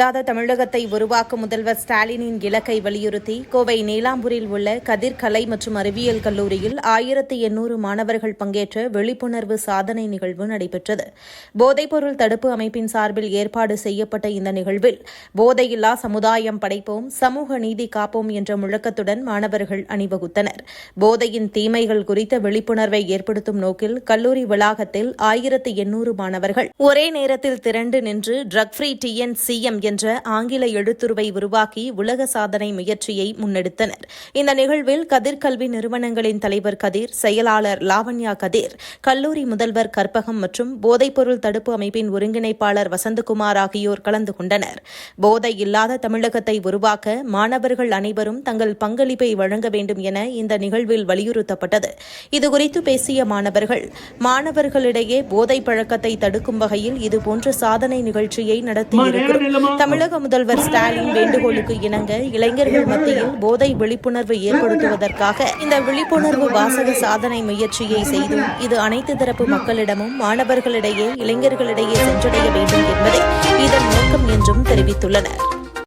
இல்லாத தமிழகத்தை உருவாக்கும் முதல்வர் ஸ்டாலினின் இலக்கை வலியுறுத்தி கோவை நீலாம்பூரில் உள்ள கதிர் கலை மற்றும் அறிவியல் கல்லூரியில் ஆயிரத்தி எண்ணூறு மாணவர்கள் பங்கேற்ற விழிப்புணர்வு சாதனை நிகழ்வு நடைபெற்றது. போதைப்பொருள் தடுப்பு அமைப்பின் சார்பில் ஏற்பாடு செய்யப்பட்ட இந்த நிகழ்வில் போதையில்லா சமுதாயம் படைப்போம் சமூக நீதி காப்போம் என்ற முழக்கத்துடன் மாணவர்கள் அணிவகுத்தனர். போதையின் தீமைகள் குறித்த விழிப்புணர்வை ஏற்படுத்தும் நோக்கில் கல்லூரி வளாகத்தில் ஆயிரத்தி எண்ணூறு மாணவர்கள் ஒரே நேரத்தில் திரண்டு நின்று ட்ரக் ஃப்ரீ டிஎன் சிஎம் என்ற ஆங்கில எழுத்துருவை உருவாக்கி உலக சாதனை முயற்சியை முன்னெடுத்தனர். இந்த நிகழ்வில் கதிர் கல்வி நிறுவனங்களின் தலைவர் கதிர் செயலாளர் லாவண்யா கதிர் கல்லூரி முதல்வர் கற்பகம் மற்றும் போதைப்பொருள் தடுப்பு அமைப்பின் ஒருங்கிணைப்பாளர் வசந்தகுமார் ஆகியோர் கலந்து கொண்டனர். போதை இல்லாத தமிழகத்தை உருவாக்க மாணவர்கள் அனைவரும் தங்கள் பங்களிப்பை வழங்க வேண்டும் என இந்த நிகழ்வில் வலியுறுத்தப்பட்டது. இதுகுறித்து பேசிய மாணவர்கள் மாணவர்களிடையே போதை பழக்கத்தை தடுக்கும் வகையில் இதுபோன்ற சாதனை நிகழ்ச்சியை நடத்தியிருக்கிறோம். தமிழக முதல்வர் ஸ்டாலின் வேண்டுகோளுக்கு இணங்க இளைஞர்கள் மத்தியில் போதை விழிப்புணர்வு ஏற்படுத்துவதற்காக இந்த விழிப்புணர்வு வாசக சாதனை முயற்சியை செய்தும். இது அனைத்து தரப்பு மக்களிடமும் மாணவர்களிடையே இளைஞர்களிடையே சென்றடைய வேண்டும் என்பதை இதன் நோக்கம் என்றும் தெரிவித்துள்ளனர்.